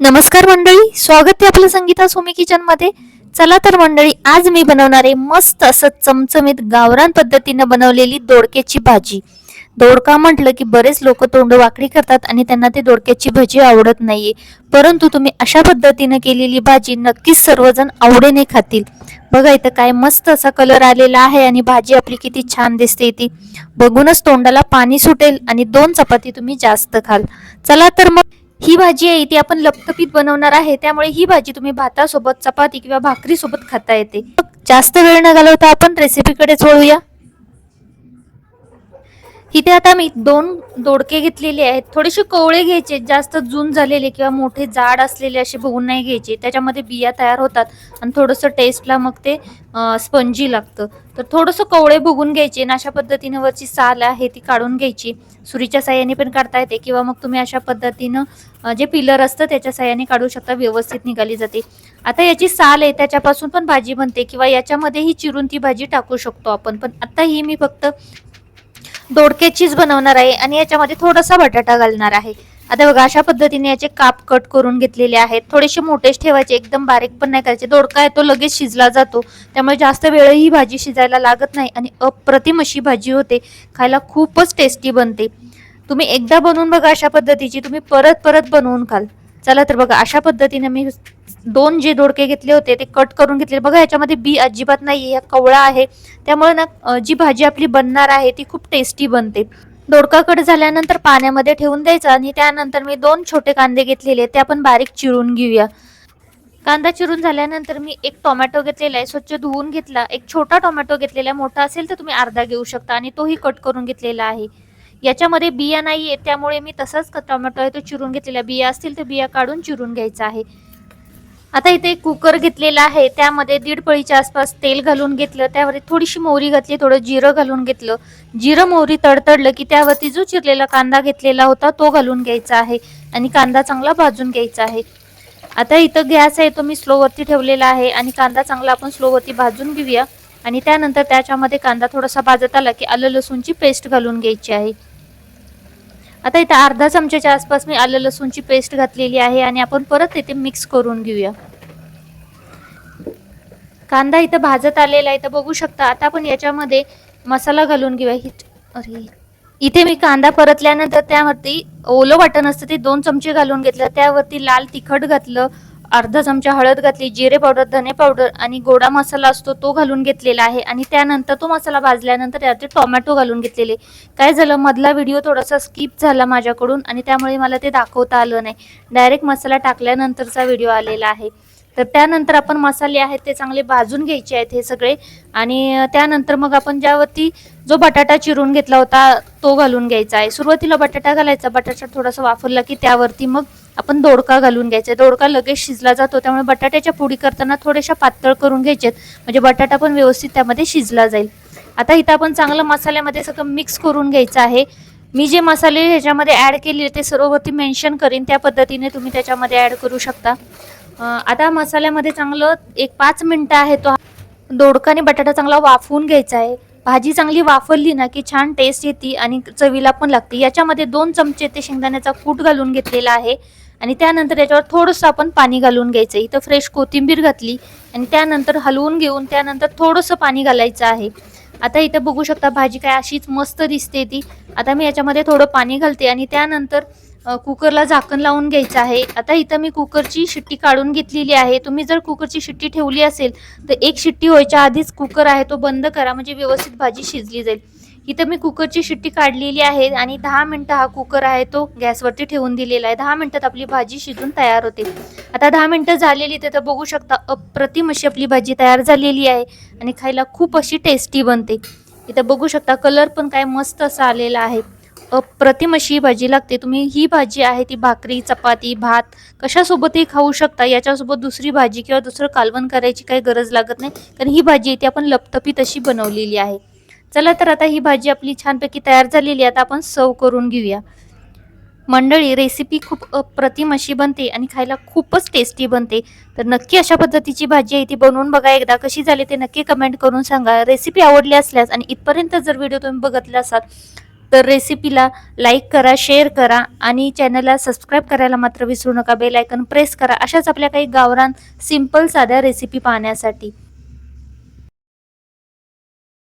नमस्कार मंडळी स्वागत आहे आपलं संगीता सोमी किचनमध्ये चला तर मंडळी आज मी बनवणार आहे मस्त असं चमचमीत गावरान पद्धतीनं बनवलेली दोडक्याची भाजी. दोडका म्हटलं की बरेच लोक तोंड वाकडी करतात आणि त्यांना ते दोडक्याची भाजी आवडत नाहीये. परंतु तुम्ही अशा पद्धतीनं केलेली भाजी नक्कीच सर्वजण आवडीने खातील. बघा इथं काय मस्त असा कलर आलेला आहे आणि भाजी आपली किती छान दिसते ती. बघूनच तोंडाला पाणी सुटेल आणि दोन चपाती तुम्ही जास्त खाल. चला तर मग ही भाजी आहे ती आपण लपतपीत बनवणार आहे त्यामुळे ही भाजी तुम्ही भातासोबत चपाती किंवा भाकरी सोबत खाता येते. जास्त वेळ न घालवता आपण रेसिपीकडे वळूया. इथे आता मी दोन दोडके घेतलेले आहेत. थोडेसे कोवळे घ्यायचे जास्त जून झालेले किंवा मोठे जाड असलेले असे बघून नाही घ्यायचे. त्याच्यामध्ये बिया तयार होतात आणि थोडंसं टेस्टला मग ते स्पंजी लागतं. तर थोडंसं कोवळे बघून घ्यायचे आणि अशा पद्धतीनं वरची साल आहे ती काढून घ्यायची. सुरीच्या साह्याने पण काढता येते किंवा मग तुम्ही अशा पद्धतीनं जे पिलर असतं त्याच्या साह्याने काढू शकता व्यवस्थित निघाली जाते. आता याची साल आहे त्याच्यापासून पण भाजी बनते किंवा याच्यामध्येही चिरून ती भाजी टाकू शकतो आपण. पण आता ही मी फक्त दोडक्याचीच बनवणार आहे आणि याच्यामध्ये थोडासा बटाटा घालणार आहे. आता बघा अशा पद्धतीने याचे काप कट करून घेतलेले आहेत. थोडेसे मोठेच ठेवायचे एकदम बारीक पण नाही करायचे. दोडका आहे तो लगेच शिजला जातो. त्यामुळे जास्त वेळ ही भाजी शिजायला लागत नाही आणि अप्रतिम अशी भाजी होते. खायला खूपच टेस्टी बनते. तुम्ही एकदा बनवून बघा अशा पद्धतीची. तुम्ही परत परत बनवून खाल. चला तर बघा अशा पद्धतीने मी दोन जे दोडके घेतले होते ते कट करून घेतले. बघा याच्यामध्ये बी अजिबात नाही आहे कवळा आहे. त्यामुळे ना जी भाजी आपली बनणार आहे ती खूप टेस्टी बनते. दोडका कट झाल्यानंतर पाण्यामध्ये ठेवून द्यायचा आणि त्यानंतर मी दोन छोटे कांदे घेतलेले ते आपण बारीक चिरून घेऊया. कांदा चिरून झाल्यानंतर मी एक टोमॅटो घेतलेला आहे स्वच्छ धुवून घेतला. एक छोटा टोमॅटो घेतलेला आहे मोठा असेल तर तुम्ही अर्धा घेऊ शकता आणि तोही कट करून घेतलेला आहे. याच्यामध्ये बिया नाही आहेत त्यामुळे मी तसाच टोमॅटो आहे तो चिरून घेतलेला. बिया असतील तर बिया काढून चिरून घ्यायचा आहे. आता इथे कुकर घेतलेला आहे त्यामध्ये दीड पळीच्या आसपास तेल घालून घेतलं त्यावरती थोडीशी मोहरी घातली थोडं जिरं घालून घेतलं. जिरं मोहरी तडतडलं की त्यावरती जो चिरलेला कांदा घेतलेला होता तो घालून घ्यायचा आहे आणि कांदा चांगला भाजून घ्यायचा आहे. आता इथं गॅस आहे तो मी स्लोवरती ठेवलेला आहे आणि कांदा चांगला आपण स्लोवरती भाजून घेऊया. आणि त्यानंतर त्याच्यामध्ये कांदा थोडासा भाजत आला की आलं लसूणची पेस्ट घालून घ्यायची आहे. आता इथं अर्धा चमच्याच्या आसपास मी आलं लसूणची पेस्ट घातलेली आहे आणि आपण परत इथे मिक्स करून घेऊया. कांदा इथं भाजत आलेला आहे तर बघू शकता. आता आपण याच्यामध्ये मसाला घालून घेऊया. हि अरे इथे मी कांदा परतल्यानंतर त्यावरती ओलं वाटण असतं ते दोन चमचे घालून घेतलं. त्यावरती लाल तिखट घातलं. अर्धा चमचा हळद घातली जिरे पावडर धने पावडर आणि गोडा मसाला असतो तो घालून घेतलेला आहे. आणि त्यानंतर तो मसाला भाजल्यानंतर त्यावरती टोमॅटो घालून घेतलेले. काय झालं? मधला व्हिडिओ थोडासा स्किप झाला माझ्याकडून आणि त्यामुळे मला ते दाखवता आलं नाही. डायरेक्ट मसाला टाकल्यानंतरचा व्हिडिओ आलेला आहे. तर त्यानंतर आपण मसाले आहेत ते चांगले भाजून घ्यायचे आहेत हे सगळे. आणि त्यानंतर मग आपण ज्यावरती जो बटाटा चिरून घेतला होता तो घालून घ्यायचा आहे. सुरुवातीला बटाटा घालायचा. बटाटा थोडासा वाफरला की त्यावरती मग आपण दोडका घालून घ्यायचा. दोडका लगेच शिजला जातो. त्यामुळे बटाट्याच्या पुडी करताना थोड्याशा पातळ करून घ्यायच्यात म्हणजे बटाटा पण व्यवस्थित त्यामध्ये शिजला जाईल. आता इथं आपण चांगलं मसाल्यामध्ये सगळं मिक्स करून घ्यायचं आहे. मी जे मसाले ह्याच्यामध्ये ॲड केले ते सर्ववरती मेन्शन करीन. त्या पद्धतीने तुम्ही त्याच्यामध्ये ॲड करू शकता. आता मसाल्यामध्ये चांगलं एक पाच मिनटं आहे तो. दोडका आणि बटाटा चांगला वाफवून घ्यायचा आहे. भाजी चांगली वाफरली ना की छान टेस्ट येते आणि चवीला पण लागते. याच्यामध्ये दोन चमचे ते शेंगदाण्याचा कूट घालून घेतलेला आहे. आणि त्यानंतर याच्यावर थोडंसं आपण पाणी घालून घ्यायचं इथं फ्रेश कोथिंबीर घातली आणि त्यानंतर हलवून घेऊन त्यानंतर थोडंसं पाणी घालायचं आहे. आता इथं बघू शकता भाजी काय अशीच मस्त दिसते ती. आता मी याच्यामध्ये थोडं पाणी घालते आणि त्यानंतर कुकरला झाकण लावून घ्यायचं आहे. आता इथं मी कुकरची शिट्टी काढून घेतलेली आहे. तुम्ही जर कुकरची शिट्टी ठेवली असेल तर एक शिट्टी व्हायच्या आधीच कुकर आहे तो बंद करा म्हणजे व्यवस्थित भाजी शिजली जाईल. इथं मी कुकरची शिट्टी काढलेली आहे आणि दहा मिनटं हा कुकर आहे तो गॅसवरती ठेवून दिलेला आहे. दहा मिनटात आपली भाजी शिजून तयार होते. आता दहा मिनटं झालेली तर बघू शकता अप्रतिम अशी आपली भाजी तयार झालेली आहे आणि खायला खूप अशी टेस्टी बनते. इथं बघू शकता कलर पण काय मस्त असा आलेला आहे. अप्रतिम अशी ही भाजी लागते. तुम्ही ही भाजी आहे ती भाकरी चपाती भात कशासोबतही खाऊ शकता. याच्यासोबत दुसरी भाजी किंवा दुसरं कालवण करायची काही गरज लागत नाही. कारण ही भाजी आहे ती आपण लपतपीत अशी बनवलेली आहे. चला तर आता ही भाजी आपली छानपैकी तयार झालेली आहे. आता आपण सर्व करून घेऊया. मंडळी रेसिपी खूप अप्रतिम अशी बनते आणि खायला खूपच टेस्टी बनते. तर नक्की अशा पद्धतीची भाजी आहे ती बनवून बघा. एकदा कशी झाली ते नक्की कमेंट करून सांगा. रेसिपी आवडली असल्यास आणि इथपर्यंत जर व्हिडिओ तुम्ही बघितला असाल तर रेसिपीला लाईक करा शेअर करा आणि चॅनलला सबस्क्राईब करायला मात्र विसरू नका. बेल आयकन प्रेस करा. अशाच आपल्या काही गावरान सिंपल साध्या रेसिपी पाहण्यासाठी.